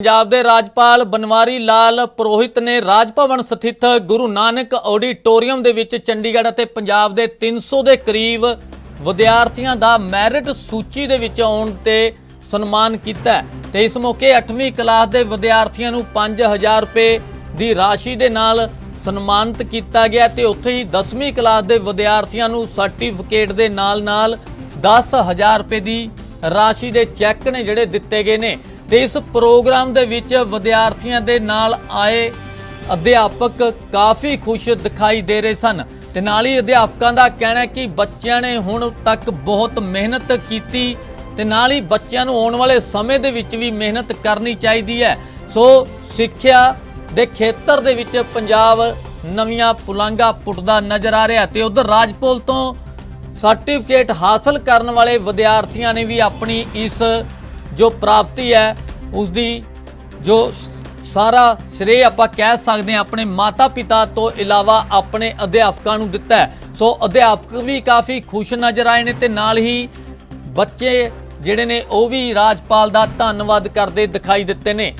ਪੰਜਾਬ ਦੇ ਰਾਜਪਾਲ ਬਨਵਾਰੀ ਲਾਲ ਪ੍ਰੋਹਿਤ ਨੇ ਰਾਜ ਭਵਨ ਸਥਿਤ ਗੁਰੂ ਨਾਨਕ ਆਡੀਟੋਰੀਅਮ ਦੇ ਵਿੱਚ ਚੰਡੀਗੜ੍ਹ ਅਤੇ ਪੰਜਾਬ ਦੇ 300 ਦੇ ਕਰੀਬ ਵਿਦਿਆਰਥੀਆਂ ਦਾ ਮੈਰਿਟ ਸੂਚੀ ਦੇ ਵਿੱਚ ਆਉਣ ਤੇ ਸਨਮਾਨ ਕੀਤਾ ਹੈ ਤੇ ਇਸ ਮੌਕੇ 8ਵੀਂ ਕਲਾਸ ਦੇ ਵਿਦਿਆਰਥੀਆਂ ਨੂੰ 5000 ਰੁਪਏ ਦੀ ਰਾਸ਼ੀ ਦੇ ਨਾਲ ਸਨਮਾਨਿਤ ਕੀਤਾ ਗਿਆ ਤੇ ਉੱਥੇ ਹੀ 10ਵੀਂ ਕਲਾਸ ਦੇ ਵਿਦਿਆਰਥੀਆਂ ਨੂੰ ਸਰਟੀਫਿਕੇਟ ਦੇ ਨਾਲ-ਨਾਲ 10000 ਰੁਪਏ ਦੀ ਰਾਸ਼ੀ ਦੇ ਚੈੱਕ ਨੇ ਜਿਹੜੇ ਦਿੱਤੇ ਗਏ ਨੇ। ਤੇ ਇਸ ਪ੍ਰੋਗਰਾਮ ਦੇ ਵਿੱਚ ਵਿਦਿਆਰਥੀਆਂ ਦੇ ਨਾਲ ਆਏ ਅਧਿਆਪਕ ਕਾਫੀ ਖੁਸ਼ ਦਿਖਾਈ ਦੇ ਰਹੇ ਸਨ ਤੇ ਨਾਲ ਹੀ ਅਧਿਆਪਕਾਂ ਦਾ ਕਹਿਣਾ ਹੈ ਕਿ ਬੱਚਿਆਂ ਨੇ ਹੁਣ ਤੱਕ ਬਹੁਤ ਮਿਹਨਤ ਕੀਤੀ ਤੇ ਨਾਲ ਹੀ ਬੱਚਿਆਂ ਨੂੰ ਆਉਣ ਵਾਲੇ ਸਮੇਂ ਦੇ ਵਿੱਚ ਵੀ ਮਿਹਨਤ ਕਰਨੀ ਚਾਹੀਦੀ ਹੈ। ਸੋ ਸਿੱਖਿਆ ਦੇ ਖੇਤਰ ਦੇ ਵਿੱਚ ਪੰਜਾਬ ਨਵੀਆਂ ਪੁਲਾਂਘਾਂ ਪੁੱਟਦਾ ਨਜ਼ਰ ਆ ਰਿਹਾ ਤੇ ਉਧਰ ਰਾਜਪੋਲ ਤੋਂ ਸਰਟੀਫਿਕੇਟ ਹਾਸਲ ਕਰਨ ਵਾਲੇ ਵਿਦਿਆਰਥੀਆਂ ਨੇ ਵੀ ਆਪਣੀ ਇਸ ਜੋ ਪ੍ਰਾਪਤੀ ਹੈ ਉਸ ਦੀ ਜੋ ਸਾਰਾ ਸ਼੍ਰੇ ਆਪਾਂ ਕਹਿ ਸਕਦੇ ਹਾਂ, ਆਪਣੇ ਮਾਤਾ-ਪਿਤਾ ਤੋਂ ਇਲਾਵਾ ਆਪਣੇ ਅਧਿਆਪਕਾਂ ਨੂੰ ਦਿੱਤਾ ਸੋ ਅਧਿਆਪਕ ਵੀ ਕਾਫੀ ਖੁਸ਼ ਨਜ਼ਰ ਆਏ ਨੇ ਤੇ ਨਾਲ ਹੀ ਬੱਚੇ ਜਿਹੜੇ ਨੇ, ਉਹ ਵੀ ਰਾਜਪਾਲ ਦਾ ਧੰਨਵਾਦ ਕਰਦੇ ਦਿਖਾਈ ਦਿੱਤੇ ਨੇ।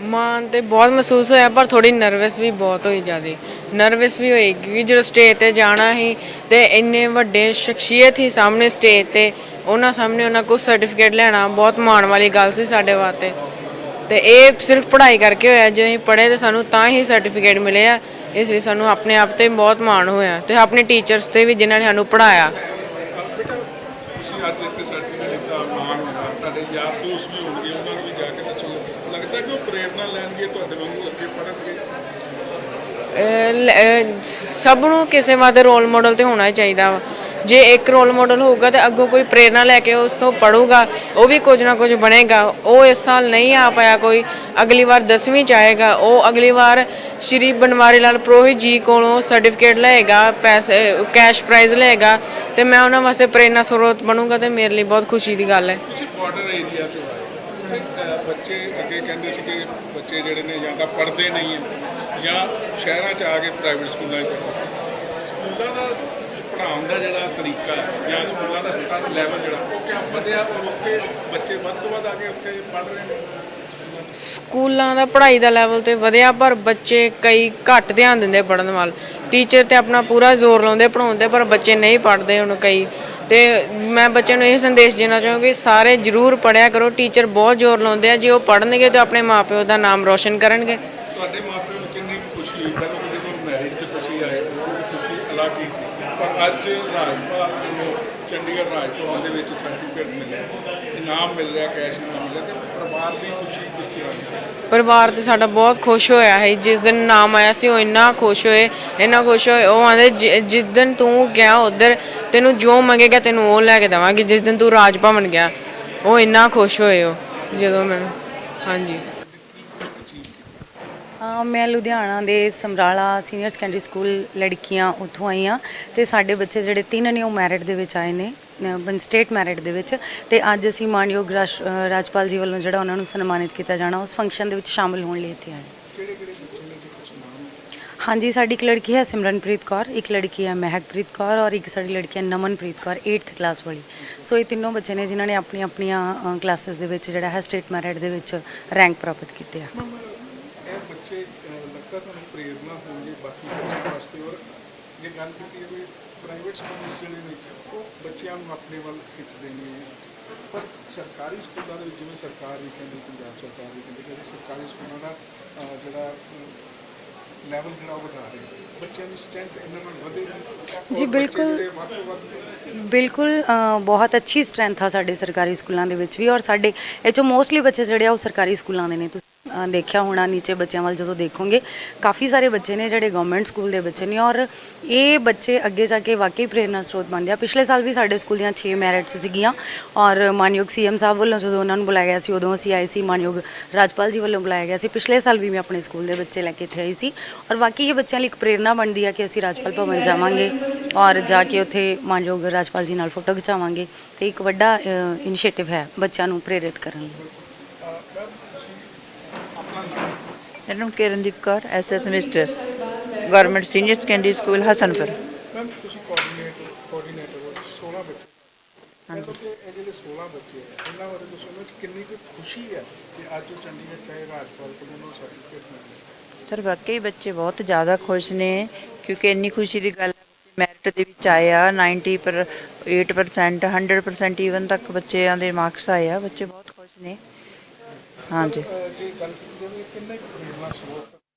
ਮਾਣ ਤੇ ਬਹੁਤ ਮਹਿਸੂਸ ਹੋਇਆ, ਪਰ ਥੋੜੀ ਨਰਵਸ ਵੀ ਬਹੁਤ ਹੋਈ ਜਿਆਦੀ। ਨਰਵਸ ਵੀ ਹੋਈ, ਕਿਉਂਕਿ ਜਦੋਂ ਸਟੇਜ ਤੇ ਜਾਣਾ ਸੀ ਤੇ ਇੰਨੇ ਵੱਡੇ ਸ਼ਖਸੀਅਤ ਹੀ ਸਾਹਮਣੇ ਸਟੇਜ ਤੇ, ਉਹਨਾਂ ਸਾਹਮਣੇ ਉਹਨਾਂ ਕੋਲ ਸਰਟੀਫਿਕੇਟ ਲੈਣਾ, ਬਹੁਤ ਮਾਣ ਵਾਲੀ ਗੱਲ ਸੀ ਸਾਡੇ ਵਾਸਤੇ। ਤੇ ਇਹ ਸਿਰਫ ਪੜ੍ਹਾਈ ਕਰਕੇ ਹੋਇਆ, ਜੇ ਅਸੀਂ ਪੜ੍ਹੇ ਤੇ ਸਾਨੂੰ ਤਾਂ ਹੀ ਸਰਟੀਫਿਕੇਟ ਮਿਲੇ ਆ, ਇਸ ਲਈ ਸਾਨੂੰ ਆਪਣੇ ਆਪ ਤੇ ਬਹੁਤ ਮਾਣ ਹੋਇਆ ਤੇ ਆਪਣੇ ਟੀਚਰਸ ਤੇ ਵੀ ਜਿਨ੍ਹਾਂ ਨੇ ਸਾਨੂੰ ਪੜ੍ਹਾਇਆ ਤੁਸੀਂ ਅੱਜ ਇੱਥੇ ਸਰਟੀਫਿਕੇਟ ਦਾ ਮਾਣ ਹੋਣਾ ਤੁਹਾਡੇ ਯਾਰ ਦੋਸਤ ਵੀ ਹੋਣਗੇ ਉਹਨਾਂ ਨੂੰ ਵੀ ਜਾ ਕੇ ਦੱਸੋ ਲੱਗਦਾ ਕਿ ਉਹ ਪ੍ਰੇਰਣਾ ਲੈਣਗੇ ਤੁਹਾਡੇ ਵਾਂਗੂ ਅੱਗੇ ਪੜ੍ਹਨਗੇ? ਅਹ ਲ- ਅਹ ਸਭ ਨੂੰ ਕਿਸੇ ਵਾਦੇ ਰੋਲ ਮਾਡਲ ਤੇ ਹੋਣਾ ਚਾਹੀਦਾ ਵਾ। ਜੇ ਇੱਕ ਰੋਲ ਮਾਡਲ ਹੋਊਗਾ ਤੇ ਅੱਗੋਂ ਕੋਈ ਪ੍ਰੇਰਣਾ ਲੈ ਕੇ ਉਸ ਤੋਂ ਪੜੂਗਾ ਉਹ ਵੀ ਕੁਝ ਨਾ ਕੁਝ ਬਣੇਗਾ। ਉਹ ਇਸ ਸਾਲ ਨਹੀਂ ਆ ਪਾਇਆ ਕੋਈ ਅਗਲੀ ਵਾਰ 10ਵੀਂ ਚ ਆਏਗਾ। ਉਹ ਅਗਲੀ ਵਾਰ ਸ਼੍ਰੀ ਬਨਵਾਰੀ ਲਾਲ ਪ੍ਰੋਹਿਤ ਜੀ ਕੋਲੋਂ ਸਰਟੀਫਿਕੇਟ ਲਏਗਾ ਪੈਸੇ ਕੈਸ਼ ਪ੍ਰਾਈਜ਼ ਲਏਗਾ ਤੇ ਮੈਂ ਉਹਨਾਂ ਵਾਸਤੇ ਪ੍ਰੇਰਣਾ ਸਰੋਤ ਬਣੂਗਾ ਤੇ ਮੇਰੇ ਲਈ ਬਹੁਤ ਖੁਸ਼ੀ ਦੀ ਗੱਲ ਹੈ ਤੁਸੀਂ ਬਾਰਡਰ ਏਰੀਆ ਚੋਂ ਆਏ ਤੇ, ਅਹ, ਬੱਚੇ ਅੱਗੇ ਕਹਿੰਦੇ ਸੀ ਕਿ ਬੱਚੇ ਜਿਹੜੇ ਨੇ ਜਾਂ ਤਾਂ ਪੜ੍ਹਦੇ ਨਹੀਂ ਹੈ ਜਾਂ ਸ਼ਹਿਰਾਂ 'ਚ ਆ ਕੇ ਪ੍ਰਾਈਵੇਟ ਸਕੂਲਾਂ 'ਚ ਸਕੂਲਾਂ ਦਾ ਪੜ੍ਹਾਉਣ ਦਾ ਜਿਹੜਾ ਤਰੀਕਾ ਜਾਂ ਸਕੂਲਾਂ ਦਾ ਸਤਰ ਲੈਵਲ ਜਿਹੜਾ, ਉਹ ਕਿਆ ਵਧਿਆ ਔਰ ਉੱਥੇ ਬੱਚੇ ਵੱਧ ਤੋਂ ਵੱਧ ਆ ਕੇ ਉੱਥੇ ਪੜ੍ਹ ਰਹੇ ਨੇ? ਸਕੂਲਾਂ ਦਾ ਪੜ੍ਹਾਈ ਦਾ ਲੈਵਲ ਤੇ ਵਧਿਆ, ਪਰ ਬੱਚੇ ਕਈ ਘੱਟ ਧਿਆਨ ਦਿੰਦੇ ਪੜਨ ਵੱਲ। ਟੀਚਰ ਤੇ ਆਪਣਾ ਪੂਰਾ ਜ਼ੋਰ ਲਾਉਂਦੇ ਪੜ੍ਹਾਉਣ ਤੇ ਪਰ ਬੱਚੇ ਨਹੀਂ ਪੜ੍ਹਦੇ, ਹੁਣ ਕਈ ਤੇ ਮੈਂ ਬੱਚਿਆਂ ਨੂੰ ਇਹ ਸੰਦੇਸ਼ ਦੇਣਾ ਚਾਹਾਂਗੀ ਸਾਰੇ ਜ਼ਰੂਰ ਪੜ੍ਹਿਆ ਕਰੋ ਟੀਚਰ ਬਹੁਤ ਜ਼ੋਰ ਲਾਉਂਦੇ ਆ ਜੇ ਉਹ ਪੜ੍ਹਨਗੇ ਤਾਂ ਆਪਣੇ ਮਾਪਿਓ ਦਾ ਨਾਮ ਰੋਸ਼ਨ ਕਰਨਗੇ। ਤੁਹਾਡੇ ਮਾਪਿਆਂ ਨੂੰ ਕਿੰਨੀ ਖੁਸ਼ੀ ਹੋਈ? ਪਹਿਲਾਂ ਜਦੋਂ ਮੈਰਿਜ 'ਚ ਤੁਸੀਂ ਆਏ ਖੁਸ਼ੀ ਅਲੱਗ ਹੀ ਸੀ। ਪਰ ਅੱਜ ਰਾਜਪਾਲ ਨੂੰ ਚੰਡੀਗੜ੍ਹ ਰਾਜ ਭਵਨ ਦੇ ਵਿੱਚ ਸਰਟੀਫਿਕੇਟ ਮਿਲਿਆ ਇਨਾਮ ਮਿਲ ਰਿਹਾ ਕੈਸ਼ ਇਨਾਮ ਮਿਲ ਰਿਹਾ ਤੇ ਪਰਿਵਾਰ ਦੀ ਖੁਸ਼ੀ ਕਿਸ ਤਰ੍ਹਾਂ ਦੀ ਪਰਿਵਾਰ ਤੇ ਸਾਡਾ ਬਹੁਤ ਖੁਸ਼ ਹੋਇਆ ਹੈ ਜਿਸ ਦਿਨ ਨਾਮ ਆਇਆ ਸੀ ਉਹ ਇੰਨਾ ਖੁਸ਼ ਹੋਏ ਇੰਨਾ ਖੁਸ਼ ਹੋਏ ਉਹ ਆਂਦੇ ਜਿਸ ਦਿਨ ਤੂੰ ਗਿਆ ਉਧਰ ਤੈਨੂੰ ਜੋ ਮੰਗੇਗਾ ਤੈਨੂੰ ਉਹ ਲੈ ਕੇ ਦੇਵਾਂਗੇ। ਜਿਸ ਦਿਨ ਤੂੰ ਰਾਜ ਭਵਨ ਗਿਆ, ਉਹ ਇੰਨਾ ਖੁਸ਼ ਹੋਏ ਉਹ ਜਦੋਂ ਮੈਨੂੰ ਹਾਂਜੀ। ਹਾਂ, ਮੈਂ ਲੁਧਿਆਣਾ ਦੇ ਸਮਰਾਲਾ ਸੀਨੀਅਰ ਸੈਕੰਡਰੀ ਸਕੂਲ ਲੜਕੀਆਂ ਉੱਥੋਂ ਆਈ ਹਾਂ ਤੇ ਸਾਡੇ ਬੱਚੇ ਜਿਹੜੇ ਤਿੰਨ ਨੇ ਉਹ ਮੈਰਿਟ ਦੇ ਵਿੱਚ ਆਏ ਨੇ ਬਨ ਸਟੇਟ ਮੈਰਿਟ ਦੇ ਵਿੱਚ ਤੇ ਅੱਜ ਅਸੀਂ ਮਾਨਯੋਗ ਰਾਸ਼- ਰਾਜਪਾਲ ਜੀ ਵੱਲੋਂ ਜਿਹੜਾ ਉਹਨਾਂ ਨੂੰ ਸਨਮਾਨਿਤ ਕੀਤਾ ਜਾਣਾ, ਉਸ ਫੰਕਸ਼ਨ ਦੇ ਵਿੱਚ ਸ਼ਾਮਲ ਹੋਣ ਲਈ ਇੱਥੇ ਆਏ ਹਾਂਜੀ, ਸਾਡੀ ਇੱਕ ਲੜਕੀ ਹੈ ਸਿਮਰਨਪ੍ਰੀਤ ਕੌਰ, ਇੱਕ ਲੜਕੀ ਹੈ ਮਹਿਕਪ੍ਰੀਤ ਕੌਰ ਔਰ ਇੱਕ ਸਾਡੀ ਲੜਕੀ ਹੈ ਨਮਨਪ੍ਰੀਤ ਕੌਰ 8th ਕਲਾਸ ਵਾਲੀ। ਸੋ ਇਹ ਤਿੰਨੋਂ ਬੱਚੇ ਨੇ ਜਿਨ੍ਹਾਂ ਨੇ ਆਪਣੀਆਂ ਆਪਣੀਆਂ ਕਲਾਸਿਸ ਦੇ ਵਿੱਚ ਜਿਹੜਾ ਹੈ ਸਟੇਟ ਮੈਰਿਟ ਦੇ ਵਿੱਚ ਰੈਂਕ ਪ੍ਰਾਪਤ ਕੀਤੇ ਆ। ਇਹ ਬੱਚੇ ਲੱਗਾ ਤੁਹਾਨੂੰ ਪ੍ਰੇਰਨਾ ਹੋਣਗੇ ਬਾਕੀ ਬੱਚਿਆਂ ਵਾਸਤੇ ਔਰ ਜੇ ਗੱਲ ਕੀਤੀ ਜਾਵੇ ਪ੍ਰਾਈਵੇਟ ਸਕੂਲ ਜਿਹੜੇ ਨੇ ਉਹ ਬੱਚਿਆਂ ਨੂੰ ਆਪਣੇ ਵੱਲ ਖਿੱਚਦੇ ਨੇ। ਪਰ ਸਰਕਾਰੀ ਸਕੂਲਾਂ ਦੇ ਵਿੱਚ ਜਿਵੇਂ ਸਰਕਾਰ ਵੀ ਕਹਿੰਦੀ, ਪੰਜਾਬ ਸਰਕਾਰ ਵੀ ਕਹਿੰਦੀ ਕਿ ਸਰਕਾਰੀ ਸਕੂਲਾਂ ਦਾ ਜਿਹੜਾ ਲੈਵਲ ਜਿਹੜਾ ਉਹ ਵਧਾ ਰਹੇ। ਬੱਚਿਆਂ ਦੀ ਸਟਰੈਂਥ ਇਹਨਾਂ ਨਾਲ ਵਧੇਗੀ ਜੀ, ਬਿਲਕੁਲ। ਬਿਲਕੁਲ ਬਹੁਤ ਅੱਛੀ ਸਟਰੈਂਥ ਆ ਸਾਡੇ ਸਰਕਾਰੀ ਸਕੂਲਾਂ ਦੇ ਵਿੱਚ ਵੀ ਔਰ ਸਾਡੇ ਇਹ ਚੋਂ ਮੋਸਟਲੀ ਬੱਚੇ ਜਿਹੜੇ ਆ ਉਹ ਸਰਕਾਰੀ ਸਕੂਲਾਂ ਦੇ ਨੇ ਦੇਖਿਆ ਹੋਣਾ ਨੀਚੇ ਬੱਚਿਆਂ ਵੱਲ ਜਦੋਂ ਦੇਖੋਗੇ, ਕਾਫੀ ਸਾਰੇ ਬੱਚੇ ਨੇ ਜਿਹੜੇ ਗਵਰਨਮੈਂਟ ਸਕੂਲ ਦੇ ਬੱਚੇ ਨੇ ਔਰ ਇਹ ਬੱਚੇ ਅੱਗੇ ਜਾ ਕੇ ਵਾਕਈ ਪ੍ਰੇਰਨਾ ਸਰੋਤ ਬਣਦੇ ਆ। ਪਿਛਲੇ ਸਾਲ ਵੀ ਸਾਡੇ ਸਕੂਲ ਦੀਆਂ 6 ਮੈਰਿਟਸ ਸੀਗੀਆਂ ਔਰ ਮਾਨਯੋਗ ਸੀਐਮ ਸਾਹਿਬ ਵੱਲੋਂ ਜਦੋਂ ਉਹਨਾਂ ਨੂੰ ਬੁਲਾਇਆ ਗਿਆ ਸੀ, ਉਦੋਂ ਅਸੀਂ ਆਏ ਸੀ, ਮਾਨਯੋਗ ਰਾਜਪਾਲ ਜੀ ਵੱਲੋਂ ਬੁਲਾਇਆ ਗਿਆ ਸੀ। ਪਿਛਲੇ ਸਾਲ ਵੀ ਮੈਂ ਆਪਣੇ ਸਕੂਲ ਦੇ ਬੱਚੇ ਲੈ ਕੇ ਇੱਥੇ ਆਈ ਸੀ ਔਰ ਵਾਕਈ ਇਹ ਬੱਚਿਆਂ ਲਈ ਇੱਕ ਪ੍ਰੇਰਨਾ ਬਣਦੀ ਆ ਕਿ ਅਸੀਂ ਰਾਜਪਾਲ ਭਵਨ ਜਾਵਾਂਗੇ ਔਰ ਜਾ ਕੇ ਉੱਥੇ ਮਾਨਯੋਗ ਰਾਜਪਾਲ ਜੀ ਨਾਲ ਫੋਟੋ ਖਿਚਾਵਾਂਗੇ ਤੇ ਇੱਕ ਵੱਡਾ ਇਨੀਸ਼ੀਏਟਿਵ ਹੈ ਬੱਚਿਆਂ ਨੂੰ ਪ੍ਰੇਰਿਤ ਕਰਨ ਲਈ। ਮੇਰਾ ਨਾਮ Kirandeep Kaur SS mistress government senior secondary school Hasanpur. Ma'am ਤੁਸੀਂ ਕੋਆਰਡੀਨੇਟਰ ਕੋਆਰਡੀਨੇਟਰ ਹੋ 16 ਬੱਚੇ। ਮਤਲਬ ਕਿ ਇਹ ਜਿਹੜੇ 16 ਬੱਚੇ ਆ ਇਹਨਾਂ ਬਾਰੇ ਦੱਸੋ ਨਾ ਕਿ ਕਿੰਨੀ ਕੁ ਖੁਸ਼ੀ ਹੈ ਕਿ ਅੱਜ ਉਹ ਚੰਡੀਗੜ੍ਹ ਚਾਹੇ ਰਾਜਪਾਲ ਕੋਲ ਉਹਨਾਂ ਨੂੰ ਸਰਟੀਫਿਕੇਟ ਮਿਲ ਗਿਆ। ਸਰ ਵਾਕਈ ਬੱਚੇ ਬਹੁਤ ਜ਼ਿਆਦਾ ਖੁਸ਼ ਨੇ ਕਿਉਂਕਿ ਇੰਨੀ ਖੁਸ਼ੀ ਦੀ ਗੱਲ ਮੈਰਿਟ ਦੇ ਵਿੱਚ ਆਏ ਆ 90 ਪਰ 8% 100% ਈਵਨ ਤੱਕ ਬੱਚਿਆਂ ਦੇ ਮਾਰਕਸ ਆਏ ਆ ਬੱਚੇ ਬਹੁਤ ਖੁਸ਼ ਨੇ। ਹਾਂਜੀ। ਜੇ ਗੱਲ ਕੀਤੀ ਜਾਵੇ ਕਿੰਨੇ ਕੁ ਪ੍ਰੇਰਨਾ ਸਰੋਤ